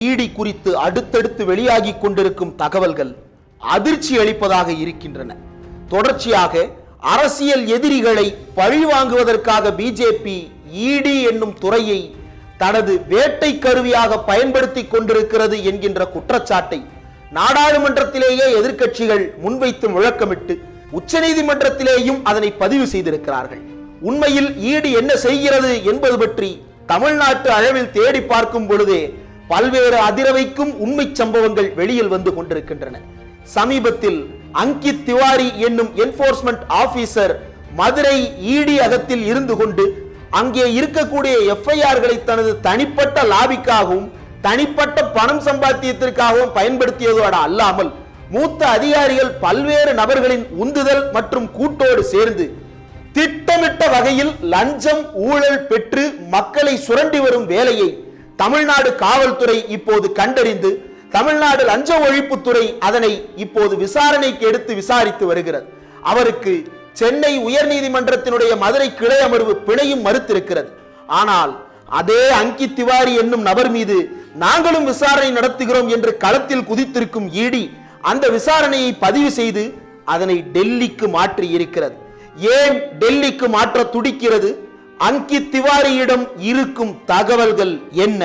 இடி குறித்து அடுத்தடுத்து வெளியாகி கொண்டிருக்கும் தகவல்கள் அதிர்ச்சி அளிப்பதாக இருக்கின்றன. தொடர்ச்சியாக அரசியல் எதிரிகளை பழிவாங்குவதற்காக பிஜேபி இடி என்னும் துறையை தனது வேட்டை கருவியாக பயன்படுத்தி கொண்டிருக்கிறது என்கின்ற குற்றச்சாட்டை நாடாளுமன்றத்திலேயே எதிர்க்கட்சிகள் முன்வைத்து முழக்கமிட்டு உச்சநீதிமன்றத்திலேயும் அதனை பதிவு செய்திருக்கிறார்கள். உண்மையில் ஈடு என்ன செய்கிறது என்பது பற்றி தமிழ்நாட்டு அளவில் தேடி பார்க்கும் பொழுதே பல்வேறு அதிரவைக்கும் உண்மை சம்பவங்கள் வெளியில் வந்து கொண்டிருக்கின்றன. சமீபத்தில் அங்கித் திவாரி என்னும் என்போர்ஸ்மெண்ட் ஆபீசர் மதுரை ஈடி அகத்தில் இருந்து கொண்டு அங்கே இருக்கக்கூடிய எஃப்ஐஆர்களை தனது தனிப்பட்ட லாபிக்காகவும் தனிப்பட்ட பணம் சம்பாத்தியத்திற்காகவும் பயன்படுத்தியதோடு அல்லாமல் மூத்த அதிகாரிகள் பல்வேறு நபர்களின் உந்துதல் மற்றும் கூட்டோடு சேர்ந்து திட்டமிட்ட வகையில் லஞ்சம் ஊழல் பெற்று மக்களை சுரண்டி வரும் வேலையை தமிழ்நாடு காவல்துறை இப்போது கண்டறிந்து தமிழ்நாடு லஞ்ச ஒழிப்புத்துறை அதனை இப்போது விசாரணைக்கு எடுத்து விசாரித்து வருகிறது. அவருக்கு சென்னை உயர்நீதிமன்றத்தினுடைய மதுரை கிளை அமர்வு பிணையும் மறுத்திருக்கிறது. ஆனால் அதே அங்கித் திவாரி என்னும் நபர் மீது நாங்களும் விசாரணை நடத்துகிறோம் என்று களத்தில் குதித்திருக்கும் ஈடி அந்த விசாரணையை பதிவு செய்து அதனை டெல்லிக்கு மாற்றி இருக்கிறது ஏன் டெல்லிக்கு மாற்ற துடிக்கிறது? அங்கித் திவாரியிடம் இருக்கும் தகவல்கள் என்ன?